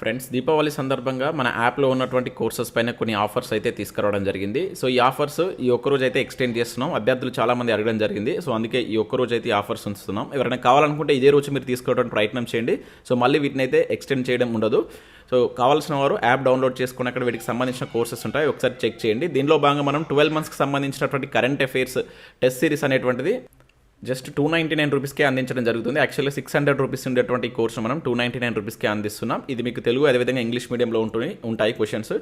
Friends Deepavali సందర్భంగా మన యాప్లో ఉన్నటువంటి కోర్సెస్ పైన కొన్ని ఆఫర్స్ అయితే తీసుకురావడం జరిగింది. సో ఈ ఆఫర్స్ ఈ ఒక్కరోజు అయితే ఎక్స్టెండ్ చేస్తున్నాం. అభ్యర్థులు చాలామంది అడగడం జరిగింది. సో అందుకే ఈ ఒక్కరోజు అయితే ఈ ఆఫర్స్ ఉంచుతున్నాం. ఎవరైనా కావాలనుకుంటే ఇదే రోజు మీరు తీసుకోవడానికి ప్రయత్నం చేయండి. సో మళ్ళీ వీటిని అయితే ఎక్స్టెండ్ చేయడం ఉండదు. సో కావాల్సిన వారు యాప్ డౌన్లోడ్ చేసుకుని అక్కడ వీటికి సంబంధించిన కోర్సెస్ ఉంటాయి. ఒకసారి చెక్ చేయండి. దీనిలో భాగంగా మనం ట్వెల్వ్ మంత్స్కి సంబంధించినటువంటి కరెంట్ అఫైర్స్ టెస్ట్ సిరీస్ అనేటువంటిది జస్ట్ టూ నైంటీ నైన్ రూపీస్కే అందించడం జరుగుతుంది. యాక్చువల్లీ సిక్స్ హండ్రెడ్ రూపీస్ ఉండేటువంటి కోర్సు మనం టూ నైంటీ నైన్ రూపీస్కే అందిస్తున్నాం. ఇది మీకు తెలుగు అదేవిధంగా ఇంగ్లీష్ మీడియంలో ఉంటుంది ఉంటాయి క్వశ్చన్స్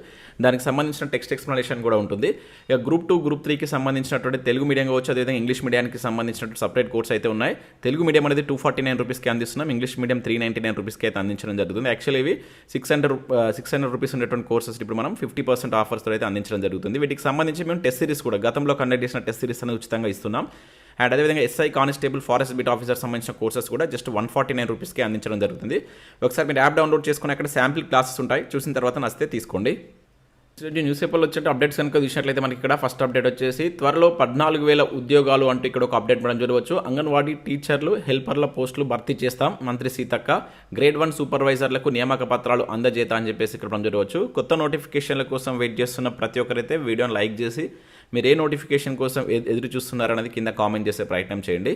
దానికి సంబంధించిన టెక్స్ట్ ఎక్స్ప్లెనేషన్ కూడా ఉంటుంది. ఇక గ్రూప్ టూ గ్రూప్ త్రీకి సంబంధించినటువంటి తెలుగు మీడియం కావచ్చు అదేవిధంగా ఇంగ్లీష్ మీడియానికి సంబంధించినటువంటి సపరేట్ కోర్స్ అయితే ఉన్నాయి. తెలుగు మీడియం అనేది టూ ఫార్టీ నైన్ రూపీస్కి అందిస్తున్నాం. English medium three ninety nine రూపీస్కి అయితే అందించడం జరుగుతుంది. యాక్చువల్లీ ఇవి six hundred six hundred rupees ఉండేటువంటి కోర్సెస్ ఇప్పుడు మనం ఫిఫ్టీ పర్సెంట్ ఆఫర్స్తో అయితే అందించడం జరుగుతుంది. వీటికి సంబంధించి మేము టెస్ట్ సిరీస్ కూడా గతంలో కండక్ట్ చేసిన టెస్ట్ సిరీస్ అనేది ఉచితంగా ఇస్తున్నాం. అండ్ అదేవిధంగా SI constable forest beat officer సంబంధించిన కోర్సెస్ కూడా జస్ట్ వన్ ఫార్టీ నైన్ రూపీస్కి అందించడం జరుగుతుంది. ఒకసారి మీరు యాప్ డౌన్లోడ్ చేసుకుని అక్కడ శాంపిల్ క్లాసెస్ ఉంటాయి. చూసిన తర్వాత నచ్చితే తీసుకోండి. న్యూస్ పేపర్లో వచ్చే అప్డేట్స్ కనుక చూసినట్లయితే మనకి ఇక్కడ ఫస్ట్ అప్డేట్ వచ్చేసి త్వరలో పద్నాలుగు వేల ఉద్యోగాలు అంటూ ఇక్కడ ఒక అప్డేట్ మనం చూడవచ్చు. అంగన్వాడీ టీచర్లు హెల్పర్ల పోస్టులు భర్తీ చేస్తాం. మంత్రి సీతక్క గ్రేడ్ వన్ సూపర్వైజర్లకు నియామక పత్రాలు అందజేత అని చెప్పేసి ఇక్కడ మనం చూడవచ్చు. కొత్త నోటిఫికేషన్ల కోసం వెయిట్ చేస్తున్న ప్రతి ఒక్కరైతే వీడియోని లైక్ చేసి మీరు ఏ నోటిఫికేషన్ కోసం ఎదురు చూస్తున్నారనేది కింద కామెంట్ చేసే ప్రయత్నం చేయండి.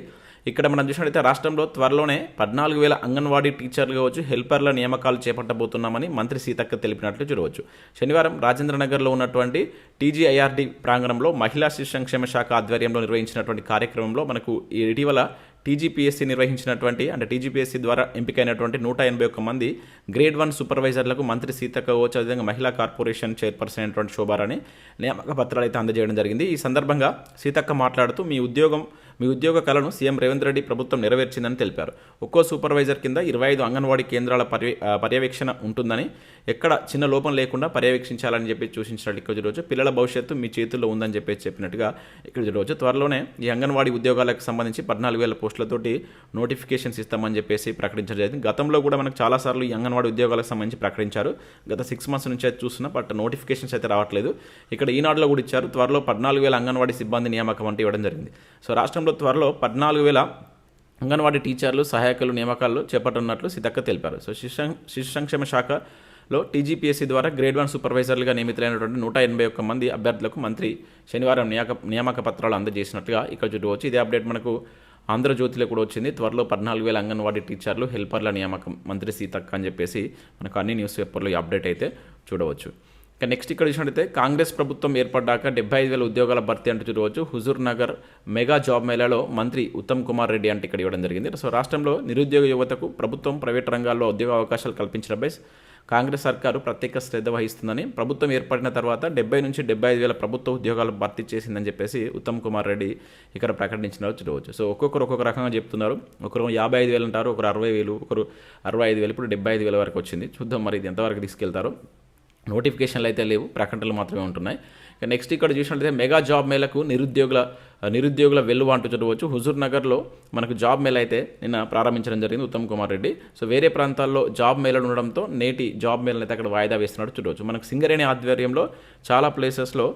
ఇక్కడ మనం చూసినట్లయితే రాష్ట్రంలో త్వరలోనే పద్నాలుగు వేల అంగన్వాడీ టీచర్లు కావచ్చు హెల్పర్ల నియామకాలు చేపట్టబోతున్నామని మంత్రి సీతక్క తెలిపినట్లు చూడవచ్చు. శనివారం రాజేంద్రనగర్లో ఉన్నటువంటి టీజీఐఆర్డీ ప్రాంగణంలో మహిళా శిశు సంక్షేమ శాఖ ఆధ్వర్యంలో నిర్వహించినటువంటి కార్యక్రమంలో మనకు ఇటీవల టీజీపీఎస్సీ నిర్వహించినటువంటి అంటే టీజీపీఎస్సీ ద్వారా ఎంపికైనటువంటి నూట ఎనభై ఒక్క మంది గ్రేడ్ వన్ సూపర్వైజర్లకు మంత్రి సీతక్క కావచ్చు అదేవిధంగా మహిళా కార్పొరేషన్ చైర్పర్సన్ అయినటువంటి శోభారాణి నియామక పత్రాలు అయితే అందజేయడం జరిగింది. ఈ సందర్భంగా సీతక్క మాట్లాడుతూ మీ ఉద్యోగం మీ ఉద్యోగ కళను సీఎం రేవంత్ రెడ్డి ప్రభుత్వం నెరవేర్చిందని తెలిపారు. ఒక్కో సూపర్వైజర్ కింద ఇరవై ఐదు అంగన్వాడీ కేంద్రాల పర్య పర్యవేక్షణ ఉంటుందని ఎక్కడ చిన్న లోపం లేకుండా పర్యవేక్షించాలని చెప్పి సూచించినట్టు ఇక్కడ రోజు పిల్లల భవిష్యత్తు మీ చేతుల్లో ఉందని చెప్పి చెప్పినట్టుగా ఇక్కడ రోజు త్వరలోనే ఈ అంగన్వాడీ ఉద్యోగాలకు సంబంధించి పద్నాలుగు వేల పోస్టులతోటి నోటిఫికేషన్స్ ఇస్తామని చెప్పేసి ప్రకటించడం జరిగింది. గతంలో కూడా మనకు చాలాసార్లు ఈ అంగన్వాడీ ఉద్యోగాలకు సంబంధించి ప్రకటించారు. గత సిక్స్ మంత్స్ నుంచి అయితే చూస్తున్నా బట్ నోటిఫికేషన్స్ అయితే రావట్లేదు. ఇక్కడ ఈనాడులో కూడా ఇచ్చారు త్వరలో పద్నాలుగు వేల అంగన్వాడీ సిబ్బంది నియామకం అంటే ఇవ్వడం జరిగింది. సో రాష్ట్రంలో త్వరలో పద్నాలుగు వేల అంగన్వాడీ టీచర్లు సహాయకులు నియామకాలు చేపట్టనున్నట్లు సీతక్క తెలిపారు. సో శిశు శిశు సంక్షేమ శాఖలో టీజీపీఎస్సీ ద్వారా గ్రేడ్ వన్ సూపర్వైజర్లుగా నియమితులైనటువంటి నూట ఎనభై ఒక్క మంది అభ్యర్థులకు మంత్రి శనివారం నియామక నియామక పత్రాలు అందజేసినట్టుగా ఇక్కడ చూడవచ్చు ఇదే అప్డేట్ మనకు ఆంధ్రజ్యోతిలో కూడా వచ్చింది. త్వరలో పద్నాలుగు వేల అంగన్వాడీ టీచర్లు హెల్పర్ల నియామకం మంత్రి సీతక్క అని చెప్పేసి మనకు అన్ని న్యూస్ పేపర్లో ఈ అప్డేట్ అయితే చూడవచ్చు. ఇక నెక్స్ట్ ఇక్కడ చూసినట్టయితే కాంగ్రెస్ ప్రభుత్వం ఏర్పడ్డాక డెబ్బై ఐదు వేల ఉద్యోగాల భర్తీ అంటూ చూడవచ్చు హుజూర్ నగర్ మెగా జాబ్ మేళాలో మంత్రి ఉత్తమ్ కుమార్ రెడ్డి అంటే ఇక్కడ ఇవ్వడం జరిగింది. సో రాష్ట్రంలో నిరుద్యోగ యువతకు ప్రభుత్వం ప్రైవేట్ రంగాల్లో ఉద్యోగ అవకాశాలు కల్పించడంపై కాంగ్రెస్ సర్కారు ప్రత్యేక శ్రద్ధ వహిస్తుందని ప్రభుత్వం ఏర్పడిన తర్వాత డెబ్బై నుంచి డెబ్బై ఐదు వేల ప్రభుత్వ ఉద్యోగాలు భర్తీ చేసిందని చెప్పేసి ఉత్తమ్ కుమార్ రెడ్డి ఇక్కడ ప్రకటించినారు చూడవచ్చు. సో ఒక్కొక్కరు ఒక్కొక్క రకంగా చెప్తున్నారు. ఒకరు యాభై ఐదు వేలు అంటారు ఒకరు అరవై వేలు ఒకరు అరవై ఐదు వేలు ఇప్పుడు డెబ్బై ఐదు వేల వరకు వచ్చింది. చూద్దాం మరి ఇది ఎంతవరకు తీసుకెళ్తారో. నోటిఫికేషన్లు అయితే లేవు ప్రకటనలు మాత్రమే ఉంటున్నాయి. నెక్స్ట్ ఇక్కడ చూసినట్లయితే మెగా జాబ్ మేళకు నిరుద్యోగుల నిరుద్యోగుల వెల్లువ అంటూ చూడవచ్చు. హుజూర్ నగర్లో మనకు జాబ్ మేళ అయితే నిన్న ప్రారంభించడం జరిగింది ఉత్తమ్ కుమార్ రెడ్డి. సో వేరే ప్రాంతాల్లో జాబ్ మేళలు ఉండడంతో నేటి జాబ్ మేళను అయితే అక్కడ వాయిదా వేస్తున్నాడు చూడవచ్చు. మనకు సింగరేణి ఆధ్వర్యంలో చాలా ప్లేసెస్లో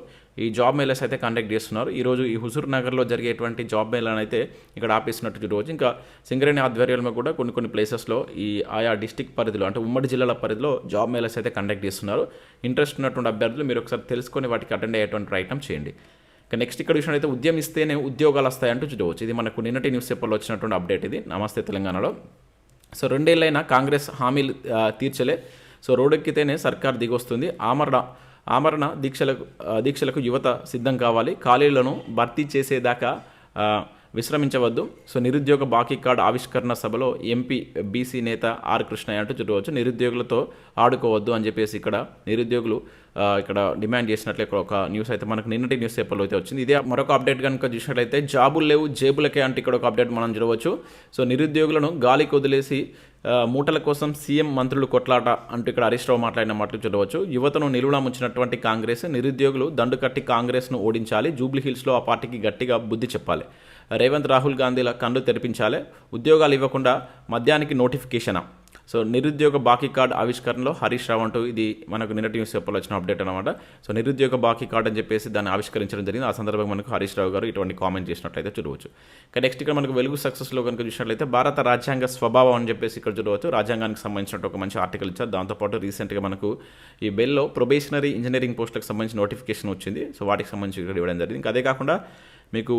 ఈ జాబ్ మేళస్ అయితే కండక్ట్ చేస్తున్నారు. ఈరోజు ఈ హుజూర్ నగర్లో జరిగేటువంటి జాబ్ మేళను అయితే ఇక్కడ ఆపేసినట్టు చూడవచ్చు. ఇంకా సింగరేణి ఆధ్వర్యంలో కూడా కొన్ని కొన్ని ప్లేసెస్లో ఈ ఆయా డిస్టిక్ పరిధిలో అంటే ఉమ్మడి జిల్లాల పరిధిలో జాబ్ మేళస్ అయితే కండక్ట్ చేస్తున్నారు. ఇంట్రెస్ట్ ఉన్నటువంటి అభ్యర్థులు మీరు ఒకసారి తెలుసుకొని వాటికి అటెండ్ అయ్యేటువంటి ప్రయత్నం చేయండి. ఇక నెక్స్ట్ ఇక్కడ చూసినట్లయితే ఉద్యమిస్తేనే ఉద్యోగాలు వస్తాయంటూ చూడవచ్చు. ఇది మనకు నిన్నటి న్యూస్ పేపర్లో వచ్చినటువంటి అప్డేట్ ఇది. నమస్తే తెలంగాణలో. సో రెండేళ్ళైనా కాంగ్రెస్ హామీలు తీర్చలే. సో రోడ్డెక్కితేనే సర్కార్ దిగొస్తుంది. ఆమరణ ఆమరణ దీక్షలకు దీక్షలకు యువత సిద్ధం కావాలి. ఖాళీలను భర్తీ చేసేదాకా విశ్రమించవద్దు. సో నిరుద్యోగ బాకీ కార్డు ఆవిష్కరణ సభలో ఎంపీ బీసీ నేత ఆర్ కృష్ణయ్య అంటూ చూడవచ్చు నిరుద్యోగులతో ఆడుకోవద్దు అని చెప్పేసి ఇక్కడ నిరుద్యోగులు ఇక్కడ డిమాండ్ చేసినట్లు ఇక్కడ ఒక న్యూస్ అయితే మనకు నిన్నటి న్యూస్ పేపర్లో అయితే వచ్చింది. ఇదే మరొక అప్డేట్ కనుక చూసినట్లయితే జాబులు లేవు జేబులకే అంటే ఇక్కడ ఒక అప్డేట్ మనం చూడవచ్చు. సో నిరుద్యోగులను గాలికి వదిలేసి మూటల కోసం సీఎం మంత్రులు కొట్లాట అంటూ ఇక్కడ హరీష్ రావు మాట్లాడిన మాటలు చూడవచ్చు. యువతను నిలువునా ముంచినటువంటి కాంగ్రెస్ నిరుద్యోగులు దండు కట్టి కాంగ్రెస్ను ఓడించాలి జూబ్లీ హిల్స్లో ఆ పార్టీకి గట్టిగా బుద్ధి చెప్పాలి. రేవంత్ రాహుల్ గాంధీల కళ్ళు తెరిపించాలి. ఉద్యోగాలు ఇవ్వకుండా మద్యానికి నోటిఫికేషనా? సో నిరుద్యోగ బాకీ కార్డు ఆవిష్కరణలో హరీష్ రావు అంటూ ఇది మనకు నిన్నటి న్యూస్ పేపర్లో వచ్చిన అప్డేట్ అనమాట సో నిరుద్యోగ బాకీ కార్డు అని చెప్పేసి దాన్ని ఆవిష్కరించడం జరిగింది. ఆ సందర్భంగా మనకు హరీష్ రావు గారు ఇటువంటి కామెంట్ చేసినట్లయితే చూడవచ్చు. ఇక నెక్స్ట్ ఇక్కడ మనకు వెలుగు సక్సెస్లో కనుక చూసినట్లయితే భారత రాజ్యాంగ స్వభావం అని చెప్పేసి ఇక్కడ చూడవచ్చు. రాజ్యాంగానికి సంబంధించినట్టు ఒక మంచి ఆర్టికల్ ఇచ్చారు. దాంతోపాటు రీసెంట్గా మనకు ఈ బెల్లో ప్రొబేషనరీ ఇంజనీరింగ్ పోస్టులకు సంబంధించిన నోటిఫికేషన్ వచ్చింది. సో వాటికి సంబంధించి ఇక్కడ ఇవ్వడం జరిగింది. ఇంకా అదే కాకుండా మీకు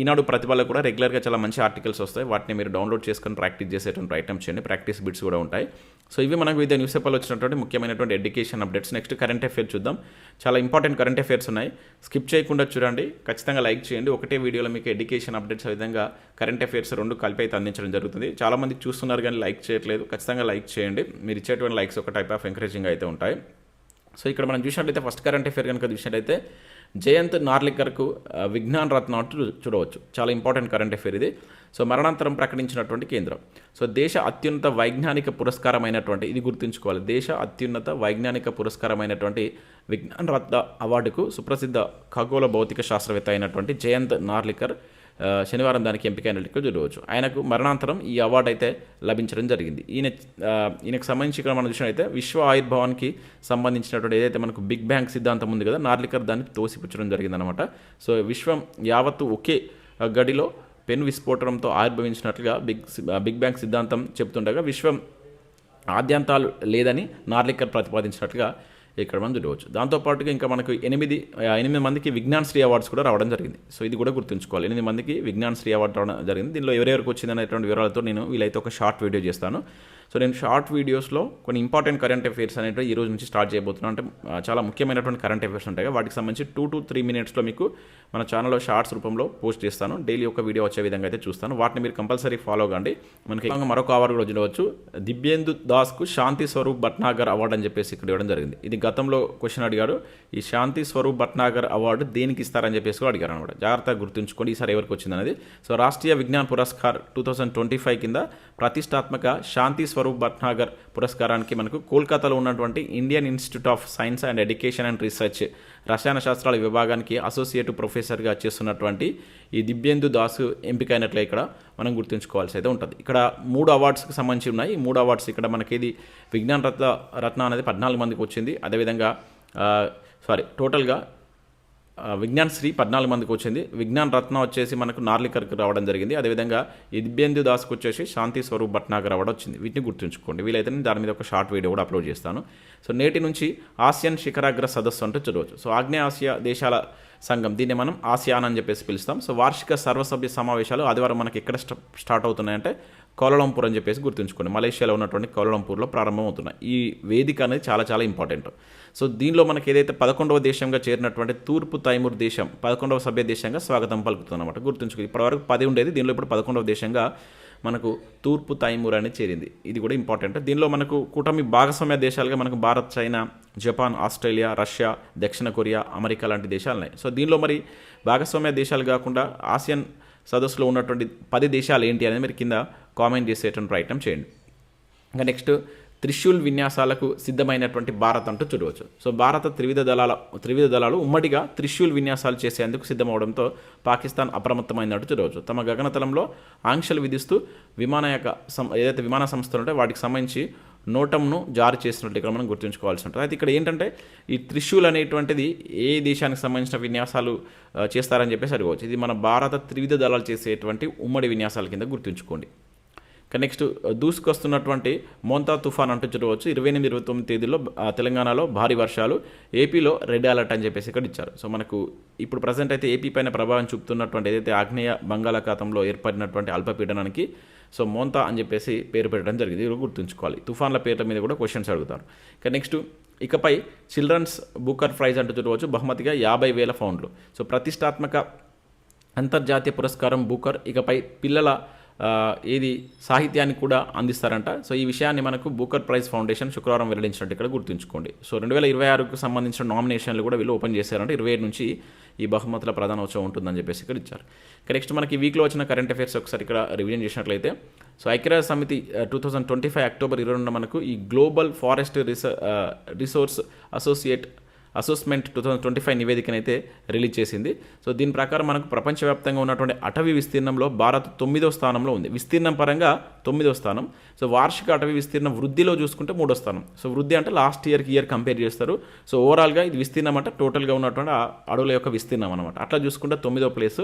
ఈనాడు ప్రతిభలో కూడా రెగ్యులర్గా చాలా మంచి ఆర్టికల్స్ వస్తాయి. వాటిని మీరు డౌన్లోడ్ చేసుకొని ప్రాక్టీస్ చేసేటువంటి ఐటమ్ చేయండి. ప్రాక్టీస్ బిట్స్ కూడా ఉంటాయి. సో ఇవి మనకు వివిధ న్యూస్ పేపర్లో వచ్చినటువంటి ముఖ్యమైనటువంటి education updates. Next current affair చూద్దాం. చాలా ఇంపార్టెంట్ కరెంట్ అఫేర్స్ ఉన్నాయి. స్కిప్ చేయకుండా చూడండి. ఖచ్చితంగా లైక్ చేయండి. ఒకటే వీడియోలో మీకు ఎడ్యుకేషన్ అప్డేట్స్ ఆ విధంగా కరెంట్ అఫేర్స్ రెండు కలిపి అయితే అందించడం జరుగుతుంది. చాలామంది చూస్తున్నారు కానీ లైక్ చేయట్లేదు. ఖచ్చితంగా లైక్ చేయండి. మీరు ఇచ్చేటువంటి లైక్స్ ఒక టైప్ ఆఫ్ ఎంకరేజింగ్ అయితే ఉంటాయి. సో ఇక్కడ మనం చూసినట్లయితే ఫస్ట్ కరెంట్ అఫేర్ కనుక చూసినట్లయితే జయంత్ నార్లికర్కు విజ్ఞాన్ రత్న అంటూ చూడవచ్చు. చాలా ఇంపార్టెంట్ కరెంట్ అఫేర్ ఇది. సో మరణాంతరం ప్రకటించినటువంటి కేంద్రం. సో దేశ అత్యున్నత వైజ్ఞానిక పురస్కారమైనటువంటి ఇది గుర్తుంచుకోవాలి. దేశ అత్యున్నత వైజ్ఞానిక పురస్కారమైనటువంటి విజ్ఞాన్ రత్న అవార్డుకు సుప్రసిద్ధ ఖగోళ భౌతిక శాస్త్రవేత్త అయినటువంటి జయంత్ నార్లికర్ శనివారం దానికి ఎంపికైనట్టు చూడవచ్చు. ఆయనకు మరణాంతరం ఈ అవార్డు అయితే లభించడం జరిగింది. ఈయన ఈయనకు సంబంధించి ఇక్కడ మనం చూసినట్టయితే విశ్వ ఆయుర్భవానికి సంబంధించినటువంటి ఏదైతే మనకు బిగ్ బ్యాంగ్ సిద్ధాంతం ఉంది కదా నార్లికర్ దాన్ని తోసిపుచ్చడం జరిగిందనమాట సో విశ్వం యావత్తు ఒకే గడిలో పెను విస్ఫోటనంతో ఆవిర్భవించినట్లుగా బిగ్ బిగ్ బ్యాంగ్ సిద్ధాంతం చెప్తుండగా విశ్వం ఆద్యంతాలు లేదని నార్లికర్ ప్రతిపాదించినట్లుగా ఇక్కడ మనం చూడవచ్చు దాంతోపాటుగా ఇంకా మనకు ఎనిమిది ఎనిమిది మందికి విజ్ఞాన్ శ్రీ అవార్డ్స్ కూడా రావడం జరిగింది. సో ఇది కూడా గుర్తుంచుకోవాలి. ఎనిమిది మందికి విజ్ఞాన్ శ్రీ అవార్డు రావడం జరిగింది. దీనిలో ఎవరెవరికి వచ్చింది అనేటువంటి వివరాలతో నేను వీలైతే ఒక షార్ట్ వీడియో చేస్తాను. సో నేను షార్ట్ వీడియోస్లో కొన్ని ఇంపార్టెంట్ కరెంట్ అఫైర్స్ అనేవి ఈ రోజు నుంచి స్టార్ట్ చేయబోతున్నాను. అంటే చాలా ముఖ్యమైనటువంటి కరెంట్ అఫైర్స్ ఉంటాయి వాటికి సంబంధించి టూ టు త్రీ మినిట్స్లో మీకు మన ఛానల్లో షార్ట్స్ రూపంలో పోస్ట్ చేస్తాను. డైలీ ఒక వీడియో వచ్చే విధంగా అయితే చూస్తాను. వాటిని మీరు కంపల్సరీ ఫాలో కండి మనకి మరొక అవార్డు కూడా చూడవచ్చు దివ్యేందు దాస్కు శాంతి స్వరూప్ భట్నాగర్ అవార్డు అని చెప్పేసి ఇక్కడ ఇవ్వడం జరిగింది. ఇది గతంలో క్వశ్చన్ అడిగాడు. ఈ శాంతి స్వరూప్ భట్నాగర్ అవార్డు దేనికి ఇస్తారని చెప్పేసి కూడా అడిగారు అనమాట. జాగ్రత్తగా గుర్తుంచుకోండి ఈసారి ఎవరికి వచ్చింది అనేది so Rashtriya Vigyan Puraskar two thousand twenty five కింద ప్రతిష్టాత్మక శాంతి స్వరూప్ భట్నాగర్ పురస్కారానికి మనకు కోల్కతాలో ఉన్నటువంటి Indian Institute of Science and Education and Research రసాయన శాస్త్రాల విభాగానికి అసోసియేట్ ప్రొఫెసర్గా చేస్తున్నటువంటి ఈ దివ్యేందు దాసు ఎంపికైనట్లే ఇక్కడ మనం గుర్తుంచుకోవాల్సి అయితే ఉంటుంది. ఇక్కడ మూడు అవార్డ్స్కి సంబంధించి ఉన్నాయి. ఈ మూడు అవార్డ్స్ ఇక్కడ మనకి ఇది విజ్ఞాన రత్న రత్న అనేది పద్నాలుగు మందికి వచ్చింది. అదేవిధంగా సారీ టోటల్గా విజ్ఞాన్ శ్రీ పద్నాలుగు మందికి వచ్చింది. విజ్ఞాన్ రత్న వచ్చేసి మనకు నార్లికర్కి రావడం జరిగింది. అదేవిధంగా ఇద్బేందు దాస్కి వచ్చేసి శాంతి స్వరూప్ భట్నాగర్ రావడం వచ్చింది. వీటిని గుర్తుంచుకోండి. వీలైతే నేను దాని మీద ఒక షార్ట్ వీడియో కూడా అప్లోడ్ చేస్తాను. సో నేటి నుంచి ఆసియన్ శిఖరాగ్ర సదస్సు అంటూ చూడవచ్చు సో ఆగ్నేయ ఆసియా దేశాల సంఘం దీన్ని మనం ఆసియాన్ అని చెప్పేసి పిలుస్తాం. సో వార్షిక సర్వసభ్య సమావేశాలు ఆదివారం మనకి ఎక్కడ స్ట- స్టార్ట్ అవుతున్నాయంటే కోలలంపూర్ అని చెప్పేసి గుర్తుంచుకోండి. మలేషియాలో ఉన్నటువంటి కోలలంపూర్లో ప్రారంభమవుతున్నాయి. ఈ వేదిక అనేది చాలా చాలా ఇంపార్టెంట్. సో దీనిలో మనకి ఏదైతే పదకొండవ దేశంగా చేరినటువంటి తూర్పు తైమూర్ దేశం పదకొండవ సభ్య దేశంగా స్వాగతం పలుకుతుంది అనమాట గుర్తుంచుకో ఇప్పటివరకు పది ఉండేది. దీనిలో ఇప్పుడు పదకొండవ దేశంగా మనకు తూర్పు తైమూర్ అనేది చేరింది. ఇది కూడా ఇంపార్టెంట్. దీనిలో మనకు కూటమి భాగస్వామ్య దేశాలుగా మనకు Bharat China Japan Australia Russia దక్షిణ కొరియా అమెరికా లాంటి దేశాలు ఉన్నాయి. సో దీనిలో మరి భాగస్వామ్య దేశాలు కాకుండా ఆసియన్ సదస్సులో ఉన్నటువంటి పది దేశాలు ఏంటి అనేది మీరు కింద కామెంట్ చేసేటువంటి ప్రయత్నం చేయండి. ఇంకా నెక్స్ట్ త్రిశూల్ విన్యాసాలకు సిద్ధమైనటువంటి భారత్ అంటూ చూడవచ్చు. సో భారత త్రివిధ దళాల త్రివిధ దళాలు ఉమ్మడిగా త్రిశూల్ విన్యాసాలు చేసేందుకు సిద్ధమవడంతో పాకిస్తాన్ అప్రమత్తమైనట్టు చూడవచ్చు. తమ గగనతలంలో ఆంక్షలు విధిస్తూ విమానయాక సం ఏదైతే విమాన సంస్థలు ఉంటాయో వాటికి సంబంధించి నోటంను జారీ చేసినట్లు ఇక్కడ మనం గుర్తుంచుకోవాల్సి ఉంటుంది. అయితే ఇక్కడ ఏంటంటే ఈ త్రిశూల్ అనేటువంటిది ఏ దేశానికి సంబంధించిన విన్యాసాలు చేస్తారని చెప్పేసి అడగవచ్చు. ఇది మన భారత త్రివిధ దళాలు చేసేటువంటి ఉమ్మడి విన్యాసాల కింద గుర్తుంచుకోండి. నెక్స్ట్ దూసుకొస్తున్నటువంటి మోంతా తుఫాన్ అంటూ చూడవచ్చు. ఇరవై ఎనిమిది ఇరవై తొమ్మిది తేదీలో తెలంగాణలో భారీ వర్షాలు ఏపీలో రెడ్ అలర్ట్ అని చెప్పేసి ఇక్కడ ఇచ్చారు. సో మనకు ఇప్పుడు ప్రజెంట్ అయితే ఏపీ పైన ప్రభావం చూపుతున్నటువంటి ఏదైతే ఆగ్నేయ బంగాళాఖాతంలో ఏర్పడినటువంటి అల్పపీడనానికి సో మోంతా అని చెప్పేసి పేరు పెట్టడం జరిగింది. ఇది గుర్తుంచుకోవాలి. తుఫాన్ల పేర్ల మీద కూడా క్వశ్చన్స్ అడుగుతారు. ఇక నెక్స్ట్ ఇకపై చిల్డ్రన్స్ బూకర్ ప్రైజ్ అంటూ చూడవచ్చు. బహుమతిగా యాభై వేల పౌండ్లు. సో ప్రతిష్టాత్మక అంతర్జాతీయ పురస్కారం బూకర్. ఇకపై పిల్లల ఏది సాహిత్యాన్ని కూడా అందిస్తారంట. సో ఈ విషయాన్ని మనకు బూకర్ ప్రైజ్ ఫౌండేషన్ శుక్రవారం వెల్లడించినట్టు ఇక్కడ గుర్తుంచుకోండి. సో రెండు వేల ఇరవై ఆరుకు సంబంధించిన నామినేషన్లు కూడా వీళ్ళు ఓపెన్ చేశారంటే. ఇరవై ఏడు నుంచి ఈ బహుమతుల ప్రధానోత్సవం ఉంటుందని చెప్పేసి ఇక్కడ ఇచ్చారు. ఇక నెక్స్ట్ మనకి వీక్లో వచ్చిన కరెంట్ అఫైర్స్ ఒకసారి ఇక్కడ రివిజన్ చేసినట్లయితే సో ఐక్యరాజ్య సమితి two thousand twenty five October ఇరవై రెండు మనకు ఈ global forest రిస resource associate assessment two thousand twenty five నివేదికనైతే release చేసింది. సో దీని ప్రకారం మనకు ప్రపంచవ్యాప్తంగా ఉన్నటువంటి అటవీ విస్తీర్ణంలో భారత్ తొమ్మిదో స్థానంలో ఉంది. విస్తీర్ణం పరంగా తొమ్మిదో స్థానం. సో వార్షిక అటవీ విస్తీర్ణం వృద్ధిలో చూసుకుంటే మూడో స్థానం. సో వృద్ధి అంటే లాస్ట్ ఇయర్కి ఇయర్ కంపేర్ చేస్తారు. సో ఓవరాల్గా ఇది విస్తీర్ణం అంటే టోటల్గా ఉన్నటువంటి అడవుల యొక్క విస్తీర్ణం అనమాట అట్లా చూసుకుంటే తొమ్మిదో ప్లేస్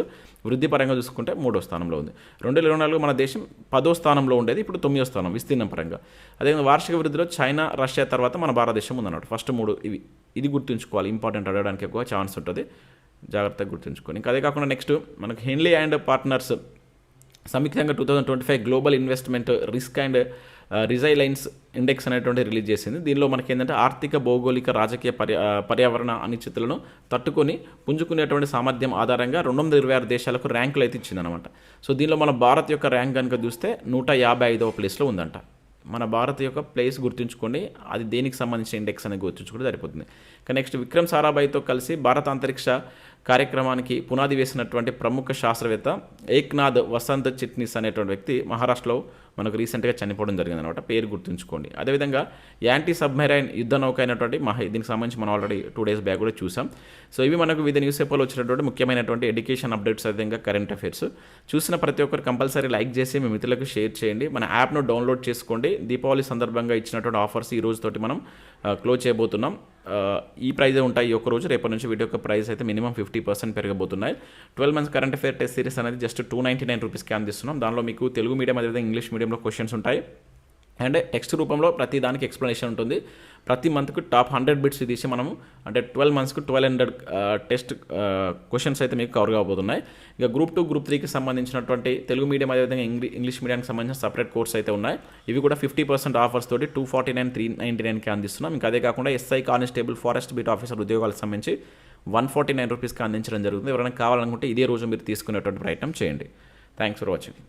వృద్ధి పరంగా చూసుకుంటే మూడో స్థానంలో ఉంది. రెండు వేల ఇరవై నాలుగు మన దేశం పదో స్థానంలో ఉండేది ఇప్పుడు తొమ్మిదో స్థానం విస్తీర్ణం పరంగా. అదేవిధంగా వార్షిక వృద్ధిలో చైనా రష్యా తర్వాత మన భారతదేశం ఉందన్నమాట. ఫస్ట్ మూడు ఇవి ఇది గుర్తుంచుకోవాలి. ఇంపార్టెంట్ అడగడానికి ఎక్కువ ఛాన్స్ ఉంటుంది. జాగ్రత్తగా గుర్తుంచుకొని. ఇంకా అదే కాకుండా నెక్స్ట్ మనకు హెన్లీ అండ్ పార్ట్నర్స్ సంయుక్తంగా two thousand twenty five global investment risk and resilience index అనేటువంటి రిలీజ్ చేసింది. దీనిలో మనకి ఏంటంటే ఆర్థిక భౌగోళిక రాజకీయ పర్యా పర్యావరణ అనిశ్చితులను తట్టుకొని పుంజుకునేటువంటి సామర్థ్యం ఆధారంగా రెండు వందల ఇరవై ఆరు దేశాలకు ర్యాంకులు అయితే ఇచ్చిందనమాట సో దీనిలో మన భారత్ యొక్క ర్యాంక్ కనుక చూస్తే నూట యాభై ఐదవ ప్లేస్లో ఉందంట. మన భారత్ యొక్క ప్లేస్ గుర్తుంచుకోండి. అది దేనికి సంబంధించిన ఇండెక్స్ అనేది గుర్తుంచుకుంటే సరిపోతుంది. కానీ నెక్స్ట్ విక్రమ్ సారాభాయ్తో కలిసి భారత అంతరిక్ష కార్యక్రమానికి పునాది వేసినటువంటి ప్రముఖ శాస్త్రవేత్త ఏక్నాథ్ వసంత్ చిట్నిస్ అనేటువంటి వ్యక్తి మహారాష్ట్రలో మనకు రీసెంట్గా చనిపోవడం జరిగింది అనమాట పేరు గుర్తుంచుకోండి. అదేవిధంగా యాంటీ సబ్మెరైన్ యుద్ధ నౌక అయినటువంటి మహా దీనికి సంబంధించి మనం ఆల్రెడీ టూ డేస్ బ్యాక్ కూడా చూసాం. సో ఇవి మనకు వివిధ న్యూస్ పేపర్లో వచ్చినటువంటి ముఖ్యమైనటువంటి ఎడ్యుకేషన్ అప్డేట్స్ అదేవిధంగా కరెంట్ అఫైర్స్. చూసిన ప్రతి ఒక్కరు కంపల్సరీ లైక్ చేసి మీ మిత్రులకు షేర్ చేయండి. మన యాప్ను డౌన్లోడ్ చేసుకోండి. దీపావళి సందర్భంగా ఇచ్చినటువంటి ఆఫర్స్ ఈ రోజుతోటి మనం క్లోజ్ చేయబోతున్నాం. ఈ ప్రైజే ఉంటాయి ఒక రోజు. రేపటి నుంచి వీటి యొక్క ప్రైస్ అయితే minimum fifty percent పెరగబోతున్నాయి. Twelve months current affair test series అనేది జస్ట్ టూ నైంటీ నైన్ రూపీస్కి అందిస్తున్నాం దానిలో మీకు తెలుగు మీడియం అదేవిధంగా ఇంగ్లీష్ మీడియంలో క్వశ్చన్స్ ఉంటాయి. అండ్ టెక్స్ట్ రూపంలో ప్రతి దానికి ఎక్స్ప్లెనేషన్ ఉంటుంది. ప్రతి మంత్కు టాప్ హండ్రెడ్ బిట్స్ తీసి మనము అంటే ట్వెల్వ్ మంత్స్కి ట్వెల్వ్ హండ్రెడ్ టెస్ట్ క్వశ్చన్స్ అయితే మీకు కవర్ కాబోతున్నాయి. ఇక గ్రూప్ టూ గ్రూప్ త్రీకి సంబంధించినటువంటి తెలుగు మీడియం అదేవిధంగా ఇంగ్లీ ఇంగ్లీష్ మీడియానికి సంబంధించిన సపరేట్ కోర్స్ అయితే ఉన్నాయి. ఇవి కూడా ఫిఫ్టీ పర్సెంట్ ఆఫర్స్ తోటి two forty nine three ninety నైన్కి అందిస్తున్నాం. ఇంకా అదే కాకుండా SI constable forest beat officer ఉద్యోగాలకు సంబంధించి వన్ ఫార్టీ నైన్ రూపీస్కి అందించడం జరుగుతుంది. ఎవరైనా కావాలనుకుంటే ఇదే రోజు మీరు తీసుకునేటువంటి ప్రయత్నం చేయండి. Thanks for watching